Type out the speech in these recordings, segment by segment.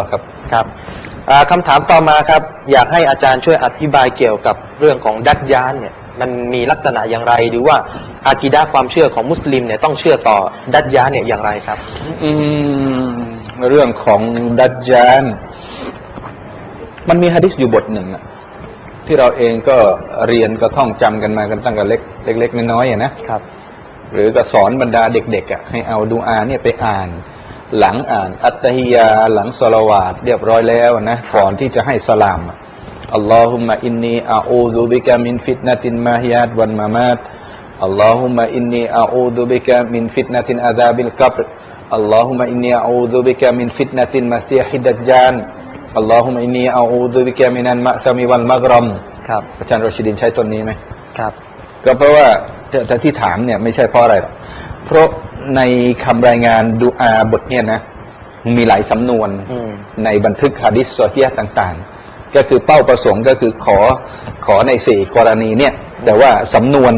ต่อครับครับอ่าคำถามต่อมาครับ อยากให้อาจารย์ช่วยอธิบายเกี่ยวกับเรื่องของดัจยานเนี่ยมันมีลักษณะอย่างไรหรือว่าอากีดะห์ความเชื่อของมุสลิมเนี่ยต้องเชื่อต่อดัจยานเนี่ยอย่างไรครับ อืมเรื่องของดัจจานมันมีฮะดิษอยู่บทหนึ่งอะที่เราเองก็เรียนก็ท่องจำกันมากันตั้งแต่เล็กเล็กๆน้อยๆอะนะครับ หรือก็สอนบรรดาเด็กๆอะให้เอาดูอาเนี่ยไปอ่าน หลังอ่านอัตติยาหลังสลาวาดเรียบร้อยแล้วนะก่อนที่จะให้สลามอัลลอฮุมะอินนีอาอูดุบิกะมินฟิตนะตินมาฮิยาดวันมามาตอัลลอฮุมะอินนีอาอูดุบิกะมินฟิตนะตินอาดาบิลกับอัลลอฮุมะอินนีอาอูดุบิกะมินฟิตนะตินมาซีฮิดัจจานอัลลอฮุมะอินนีอาอูดุบิกะมินันมะซามิวันมะกรอมครับอาจารย์รชิดินใช้ตัวนี้ไหมครับ ก็เพราะว่าแต่ที่ถามเนี่ยไม่ใช่เพราะอะไรหรอกเพราะ ในคำรายงานดูอาบทเนี่ยนะ มีหลายสำนวนอืมในบันทึกฮะดิษโซเฮียต่างๆ ก็คือเป้าประสงค์ก็คือขอขอในสี่กรณีเนี่ย แต่ว่าสำนวน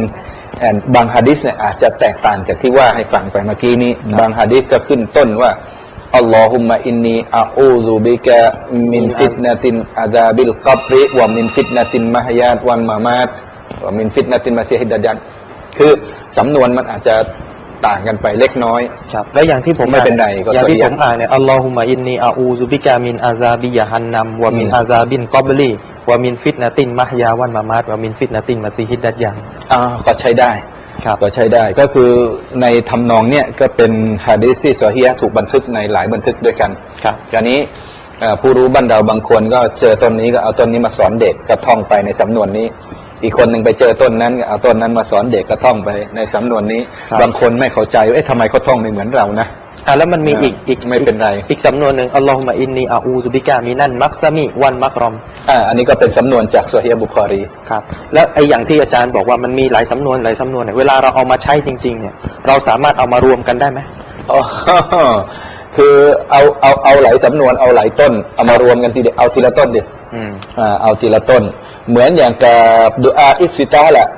แอนบางฮะดิษเนี่ยอาจจะแตกต่างจากที่ว่าให้ฟังไปเมื่อกี้นี้ บางฮะดิษก็ขึ้นต้นว่าอัลลอฮุมะอินนีอาอูซุบิกะมินฟิตนะตินอาซาบิลกับริวะมินฟิตนะตินมะฮยาตวันมามาตวะมินฟิตนะตินมาซีฮิดดัจจันคือสำนวนมันอาจจะ ต่างกันไปเล็กน้อย ครับและอย่างที่ผมไม่เป็นไรอ่าก็อย่างที่สวัผสดีมอ่านเนี่ยอัลลอฮุมะอินนีอาอูซุบิกามินอาซาบิยะฮันนัมวะมินอืมอาซาบินกอบลีวะมินฟิตนะตินมะฮยาวันมามาตวะมินฟิตนะตินมาซีฮิดดัจยันอ่าก็ใช้ได้ครับก็ใช้ได้ก็คือในทำนองเนี่ยก็เป็นฮะดีษที่ซอฮียะห์ถูกบันทึกในหลายบันทึกด้วยกันครับคราวนี้เอ่อผู้รู้บ้านเราบางคนก็เจอต้นนี้ก็เอาต้นนี้มาสอนเด็กก็ท่องไปในสำนวนนี้ อีกคนหนึ่งไปเจอต้นนั้นก็เอาต้นนั้นมาสอนเด็กก็ท่องไปในสำนวนนี้ครับบางคนไม่เข้าใจว่าเอ๊ะทำไมเขาท่องไม่เหมือนเรานะอ่าแล้วมันมีอีกอีกไม่เป็นไร อีกสำนวนหนึ่งอัลลอฮุมะอินนีอาอูซุบิกามินันมักซามิวันมักรอมอ่าอันนี้ก็เป็นสำนวนจากซอฮียะห์บุคอรีครับแล้วไอ้อย่างที่อาจารย์บอกว่ามันมีหลายสำนวนหลายสำนวนเนี่ยเวลาเราเอามาใช้จริง ๆ เนี่ย เราสามารถเอามารวมกันได้ไหมอ๋อ คือเอาเอาเอาหลายสำนวนเอาหลายต้น เอามารวมกันทีเดียวเอาทีละต้นดิอืมอ่าเอาทีละต้น เหมือนอย่างกับดูอาอิฟซิตาแหละ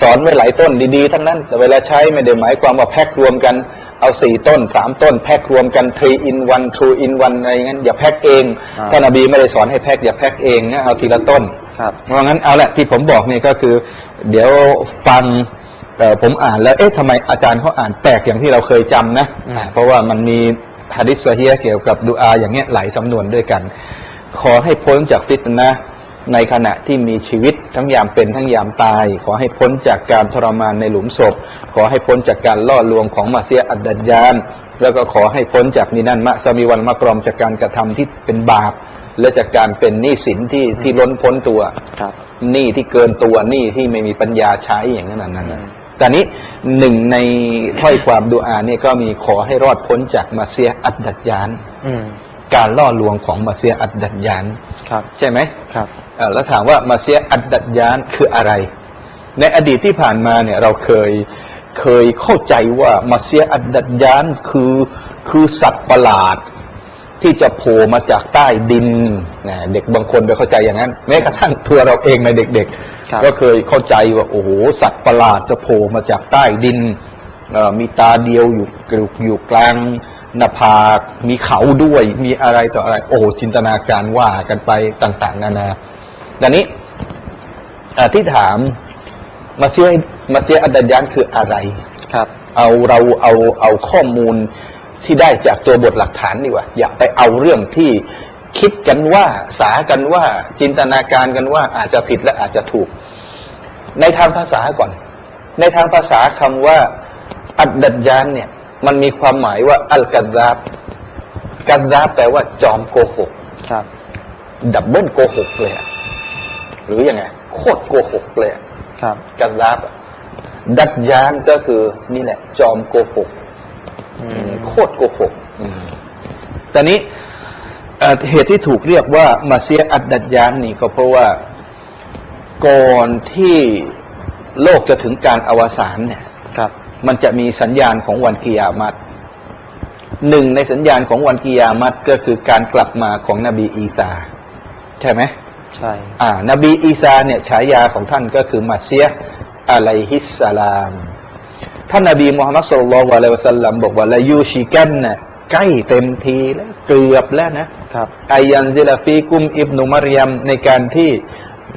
สอนไว้หลายต้นดีๆ ทั้งนั้น แต่เวลาใช้ไม่ได้หมายความว่าแพ็ครวมกันเอาสี่ต้นสามต้น แพ็ครวมกัน three in one two in one อะไรอย่างนั้นอย่าแพ็คเองอ่าท่านอบีไม่ได้สอนให้แพ็คอย่าแพ็คเองนะเอาทีละต้นครับเพราะงั้นเอาละที่ผมบอกนี่ก็คือ เดี๋ยวฟังเอ่อผมอ่านแล้วเอ๊ะทำไมอาจารย์เขาอ่านแปลกอย่างที่เราเคยจำนะอืมอ่าเพราะว่ามันมี ฮะดิษซอฮียะห์เกี่ยวกับดูอาอย่างเงี้ยหลายสำนวนด้วยกัน ขอให้พ้นจากฟิตนะห์ในขณะที่มีชีวิตทั้งยามเป็นทั้งยามตาย ขอให้พ้นจากการทรมานในหลุมศพ ขอให้พ้นจากการล่อลวงของมาเซียอัดดัจญานแล้วก็ขอให้พ้นจากมินันมะซามีวันมะกรอมจากการกระทำที่เป็นบาป และจากการเป็นหนี้สินที่ที่ล้นพ้นตัวครับหนี้ที่เกินตัวหนี้ที่ไม่มีปัญญาใช้อย่างนั้นนั้นอืนะม แต่นี้หนึ่งในถ้อยความดูอาเนี่ยก็มีขอให้รอดพ้นจากมาเซียอัดดัดยานอืมการล่อลวงของมาเซียอัดดัดยานครับใช่ไหมครับเอ่อแล้วถามว่ามาเซียอัดดัดยานคืออะไร ในอดีตที่ผ่านมาเนี่ยเราเคยเคยเข้าใจว่ามาเซียอัดดัดยานคือคือสัตว์ประหลาดที่จะโผล่มาจากใต้ดินนะเด็กบางคนไปเข้าใจอย่างนั้นแม้กระทั่งตัวเราเองในเด็ก ครับๆก็เคยเข้าใจว่าโอ้โหสัตว์ประหลาดจะโผล่มาจากใต้ดินเอ่อมีตาเดียวอยู่อยู่อยู่กลางหน้าผากมีเขาด้วยมีอะไรต่ออะไร โอ้โหจินตนาการว่ากันไปต่างๆ นานาดังนี้อ่าที่ถามมาเซียมาเซียอัดดันยานคืออะไร ครับ เอาเราเอาเอาข้อมูลที่ได้จากตัวบทหลักฐานดีกว่า อย่าไปเอาเรื่องที่คิดกันว่าสากันว่าจินตนาการกันว่าอาจจะผิดและอาจจะถูก ในทางภาษาก่อน ในทางภาษาคำว่า อัดดัดยานเนี่ย มันมีความหมายว่า อัลกัซาบกัซาบแปลว่าจอมโกหกครับดับเบิลโกหกเลยอะหรืออยังไงโคตรโกหกเลยอะครับกัซาบอะดัดยานก็คือนี่แหละ จอมโกหกอือืมมโคตรโกหกอืมตอนนี้เอ่อเหตุที่ถูกเรียกว่ามาเซียอัดดัดยานนี่ก็เพราะว่า ก่อนที่โลกจะถึงการอวสานเนี่ยครับ มันจะมีสัญญาณของวันกิยามัตหนึ่งในสัญญาณของวันกิยามัตก็คือการกลับมาของนบีอีสาใช่ไหมใช่อ่านบีอีสาเนี่ยฉายาของท่านก็คือมาเซียอะลัยฮิสสลามท่านนบีมุฮัมมัดสุลลัลลอฮุอะลัยฮิวะสัลลัมบอกว่าละยูชิกันนะใกล้เต็มทีแล้วเกือบแล้วนะครับอายันซิลาฟีกุมอิบนุมารยมในการที่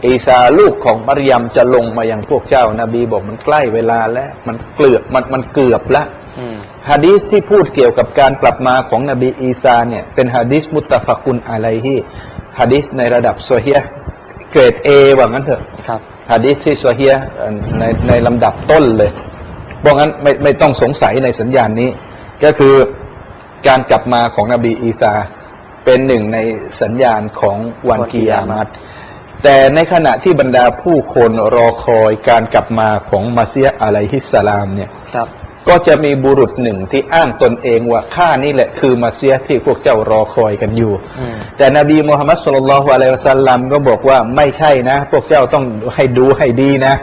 อีสาลูกของมารยมจะลงมายังพวกเจ้านาบีบอกมันใกล้เวลาแล้ว มันเกลือบมันมันเกือบแล้วอืมฮะดีสที่พูดเกี่ยวกับการกลับมาของนบีอีสาเนี่ยเป็นฮะดีสมุตตะฟักุนอะไลฮีฮะดีสในระดับโซเฮียเกรดเอว่างั้นเถอะครับฮะดีสที่โซเฮียเอ่อในในลำดับต้นเลยบอกงั้นไม่ไม่ต้องสงสัยในสัญญาณนี้ ก็คือการกลับมาของนบีอีสาเป็นหนึ่งในสัญญาณของวันกิยามัต แต่ในขณะที่บรรดาผู้คนรอคอยการกลับมาของมาเซียอะลัยฮิสสลามเนี่ยครับก็จะมีบุรุษหนึ่งที่อ้างตนเองว่าข้านี่แหละคือมาเซียห์ที่พวกเจ้ารอคอยกันอยู่อืมแต่นบีมูฮัมมัดสุลลัลลอฮุอะลัยฮิวะสัลลัมก็บอกว่าไม่ใช่นะ พวกเจ้าต้องให้ดูให้ดีนะ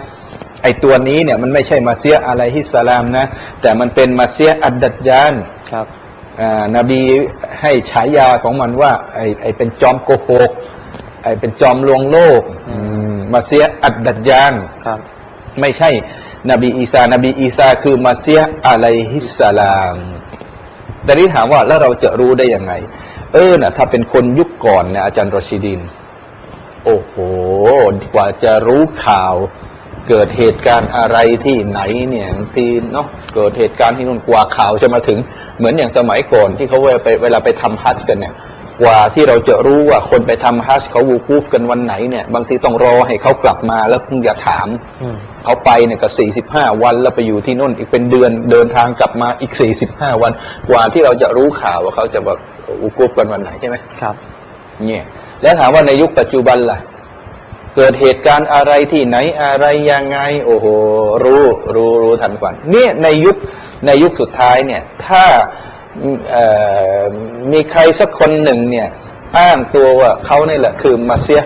ไอตัวนี้เนี่ยมันไม่ใช่มาเซียห์อะลัยฮิสสลามนะ แต่มันเป็นมาเซียห์อัดดัดยานครับอ่านบีให้ฉายาของมันว่าไอไอเป็นจอมโกหก ไอเป็นจอมลวงโลกอืมมาเซียห์อัดดัดยานครับ ไม่ใช่ นบีอีสานบีอีสาคือมาเซียห์อะลัยฮิสสลามแต่นี้ถามว่าแล้วเราจะรู้ได้ยังไง เออน่ะ ถ้าเป็นคนยุคก่อนเนี่ยอาจารย์รอชิดิน โอ้โหกว่าจะรู้ข่าว เกิดเหตุการณ์อะไรที่ไหนเนี่ยบางทีเนาะเกิดเหตุการณ์ที่นู่นกว่าข่าวจะมาถึง เหมือนอย่างสมัยก่อนที่เขาเวลาไปเวลาไปทำฮัจญ์กันเนี่ย กว่าที่เราจะรู้ว่าคนไปทำฮัจญ์เขาวูกูฟกันวันไหนเนี่ยบางทีต้องรอให้เขากลับมาแล้วเพิ่งจะถามอืมเขาไปเนี่ยก็สี่สิบห้าวันแล้วไปอยู่ที่นู่นอีกเป็นเดือนเดินทางกลับมาอีกสี่สิบห้าวัน กว่าที่เราจะรู้ข่าวว่าเขาจะแบบอุกุฟกันวันไหนใช่ไหมครับ เนี่ยแล้วถามว่าในยุคปัจจุบันล่ะ เกิดเหตุการณ์อะไรที่ไหนอะไรยังไง โอ้โหรู้รู้รู้ทันควันเนี่ยในยุคในยุคสุดท้ายเนี่ย ถ้าเอ่อ มีใครสักคนหนึ่งเนี่ย อ้างตัวว่าเขานี่แหละคือมาเซีย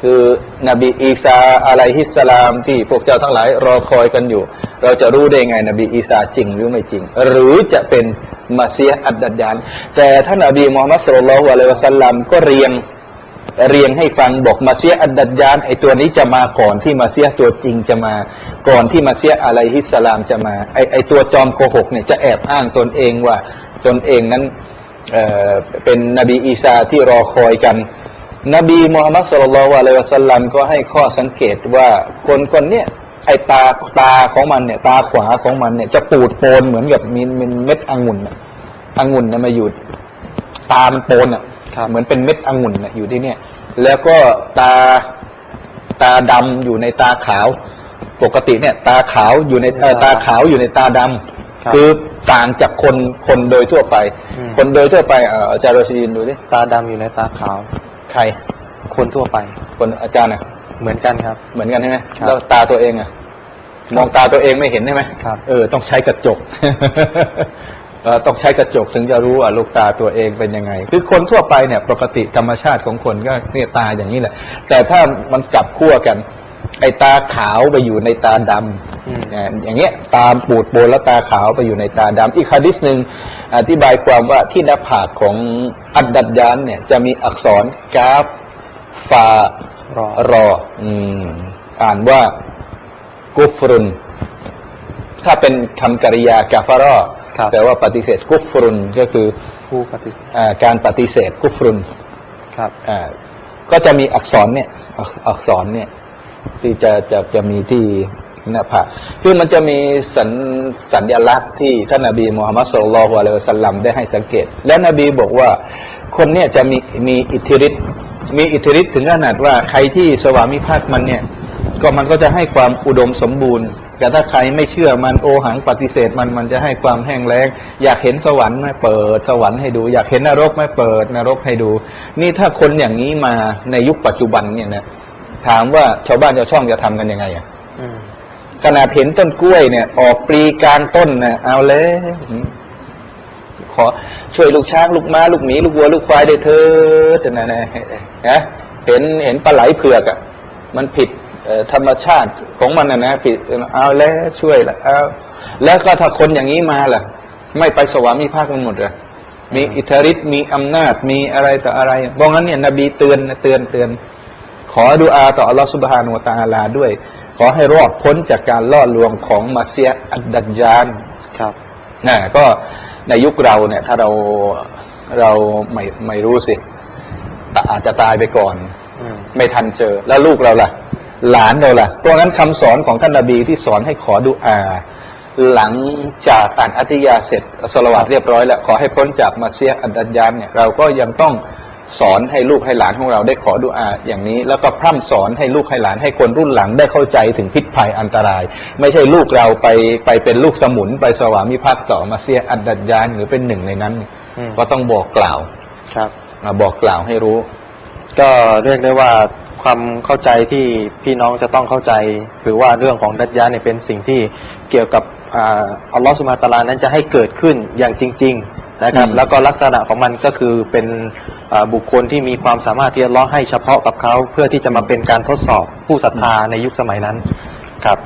คือนบีอีสาอะลัยฮิสลามที่พวกเจ้าทั้งหลายรอคอยกันอยู่ เราจะรู้ได้ไง นบีอีสาจริงหรือไม่จริง หรือจะเป็นมาเซียอัดดัดยานแต่ท่านนบีมูฮัมมัดสุลลัลลอฮุอะลัยวะสัลลัมก็เรียง เรียงให้ฟังบอกมาเซียอัดดัดยานไอตัวนี้จะมาก่อนที่มาเซียตัวจริงจะมา ก่อนที่มาเซียอะลัยฮิสลามจะมาไอไอตัวจอมโกหกเนี่ยจะแอบอ้างตนเองว่าตนเองนั้นเเป็นนบีอีสาที่รอคอยกัน นบีมูฮัมมัดสุลลัลลอฮุอะลัยวะสัลลัมก็ให้ข้อสังเกตว่าคนคนเนี้ยไอตาตาของมันเนี่ยตาขวาของมันเนี่ยจะปูดโปนเหมือนกับมีเม็ดองุ่นน่ะองุ่นน่ะมาอยู่ตามันโปนอะ เหมือนเป็นเม็ดองุ่นน่ะอยู่ที่เนี่ย แล้วก็ตาตาดำอยู่ในตาขาว ปกติเนี่ย ตาขาวอยู่ในเอ่อตาขาวอยู่ในตาดำครับคือต่างจากคนคนโดยทั่วไปอืมคนโดยทั่วไปเอ่ออาจารย์โรชิดินดูดิตาดำอยู่ในตาขาว ใคร คนทั่วไป คนอาจารย์อะเหมือนกันครับ เหมือนกันใช่ไหมครับแล้วตาตัวเองอะมองตาตัวเองไม่เห็นใช่ไหมครับเออต้องใช้กระจกเออ ต้องใช้กระจกถึงจะรู้ว่าลูกตาตัวเองเป็นยังไง คือคนทั่วไปเนี่ยปกติธรรมชาติของคนก็เนี่ยตาอย่างนี้แหละ แต่ถ้ามันกลับขั้วกัน ไอ้ตาขาวไปอยู่ในตาดำเนี่ยอย่างเงี้ยตาปูดโปนแล้วตาขาวไปอยู่ในตาดำอีกฮะดิษหนึ่งอธิบายความว่าที่หน้าผากของอัดดัดยานเนี่ยจะมีอักษรกาฟฟารอรออ่านว่ากุฟรุน ถ้าเป็นคำกริยากาฟารอ ครับแต่ว่าปฏิเสธกุฟรุนก็คือผู้ปฏิเสธอาการปฏิเสธกุฟรุนครับอ่าก็จะมีอักษรเนี่ยอักอักษรเนี่ยที่จะจะจะมีที่หน้าผากคือมันจะมีสัญสัญลักษณ์ที่ท่านนบีมูฮัมมัดสุลลัลลอฮุอะลัยฮิวะสัลลัมได้ให้สังเกต และนบีบอกว่าคนเนี่ยจะมีมีอิทธิฤทธิ์มีอิทธิฤทธิ์ถึงขนาดว่าใครที่สวามิภักดิ์มันเนี่ย ก็มันก็จะให้ความอุดมสมบูรณ์ แต่ถ้าใครไม่เชื่อมันโอหังปฏิเสธมันมันจะให้ความแห้งแล้ง อยากเห็นสวรรค์ไหมเปิด สวรรค์ให้ดู อยากเห็นนรกไหมเปิด นรกให้ดู นี่ถ้าคนอย่างนี้มาในยุคปัจจุบันเนี่ยนะถามว่าชาวบ้านชาวช่องจะทำกันยังไงอะขนาดเห็นต้นกล้วยเนี่ย ออกปลีกลางต้นนะเอาเลยขอช่วยลูกช้างลูกม้าลูกหมีลูกวัวลูกควายได้เถิดนะนะนะเห็นเห็นปลาไหลเผือกอะ่ะมันผิด ธรรมชาติของมันนะนะผิดเอาแล้วช่วยละเอาแล้วก็ถ้าคนอย่างนี้มาล่ะ ไม่ไปสวามิภักดิ์มันหมดเลยมีอิทธิฤทธิ์มีอำนาจมีอะไรต่ออะไรเพราะงั้นเนี่ยนบีเตือนนะเตือนเตือน ขอดุอาต่ออัลลอฮฺสุบฮานุวะตะอาลาด้วย ขอให้รอดพ้นจากการล่อลวงของมาเซียอัดดัจญานครับนะก็ในยุคเราเนี่ย ถ้าเราเราไม่ไม่รู้สิตะอาจจะตายไปก่อนอืมไม่ทันเจอแล้วลูกเราล่ะ หลานเราล่ะตัวงั้นคำสอนของท่านนบีที่สอนให้ขอดุอา หลังจากอ่านอัติยาเสร็จสละวาดเรียบร้อยแล้วขอให้พ้นจากมาเซียอันดัญญานเนี่ยเราก็ยังต้องสอนให้ลูกให้หลานของเราได้ขอดุอาอย่างนี้ แล้วก็พร่ำสอนให้ลูกให้หลานให้คนรุ่นหลังได้เข้าใจถึงพิษภัยอันตราย ไม่ใช่ลูกเราไปไปเป็นลูกสมุนไปสวามิภักดิ์ต่อมาเซียอันดัญญานหรือเป็นหนึ่งในนั้นอืมก็ต้องบอกกล่าว ครับมาบอกกล่าวให้รู้ ก็เรียกได้ว่า ความเข้าใจที่พี่น้องจะต้องเข้าใจ คือว่าเรื่องของดัจญาเนี่ยเป็นสิ่งที่เกี่ยวกับอัลลอฮฺสุมาตาลานั้นจะให้เกิดขึ้นอย่างจริง ๆนะครับ แล้วก็ลักษณะของมันก็คือเป็นบุคคลที่มีความสามารถที่อัลลอฮ์ให้เฉพาะกับเขาเพื่อที่จะมาเป็นการทดสอบผู้ศรัทธาในยุคสมัยนั้นครับ